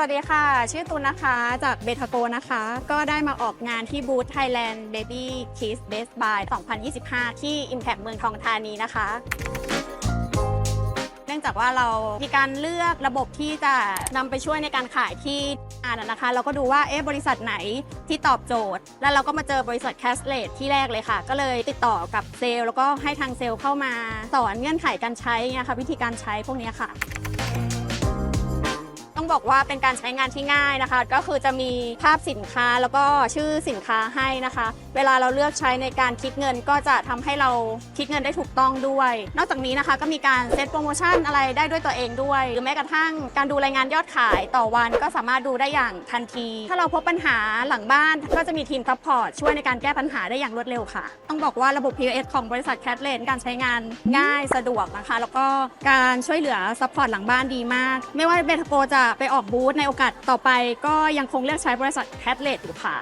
วัสดีค่ะ ชื่อตุนนะคะจากเบทาโกนะคะ ก็ได้มาออกงานที่บูธ Thailand Baby Kids Best Buy 2025 ที่ Impact เมืองทองธานีนะคะ เนื่องจากว่าเรามีการเลือกระบบที่จะนำไปช่วยในการขายที่อ่านนะคะ เราก็ดูว่าเอ๊ะบริษัทไหนที่ตอบโจทย์ แล้วเราก็มาเจอบริษัท c a s l a t ที่แรกเลยค่ะ ก็เลยติดต่อกับเซลล์แล้วก็ให้ทางเซลล์เข้ามาสอนเงื่อนไขการใช้นะคะวิธีการใช้พวกนี้ค่ะ บอกว่าเป็นการใช้งานที่ง่ายนะคะ ก็คือจะมีภาพสินค้าแล้วก็ชื่อสินค้าให้นะคะ เวลาเราเลือกใช้ในการคิดเงินก็จะทำให้เราคิดเงินได้ถูกต้องด้วย นอกจากนี้นะคะก็มีการเซตโปรโมชั่นอะไรได้ด้วยตัวเองด้วย หรือแม้กระทั่งการดูรายงานยอดขายต่อวันก็สามารถดูได้อย่างทันที ถ้าเราพบปัญหาหลังบ้านก็จะมีทีมซัพพอร์ตช่วยในการแก้ปัญหาได้อย่างรวดเร็วค่ะ ต้องบอกว่าระบบ POS ของบริษัทแคทเลนการใช้งานง่ายสะดวกนะคะ แล้วก็การช่วยเหลือซัพพอร์ตหลังบ้านดีมาก ไม่ว่าเบทโกจะไปออกบูธในโอกาสต่อไปก็ยังคงเลือกใช้บริษัทแคทเลตอยู่ค่ะ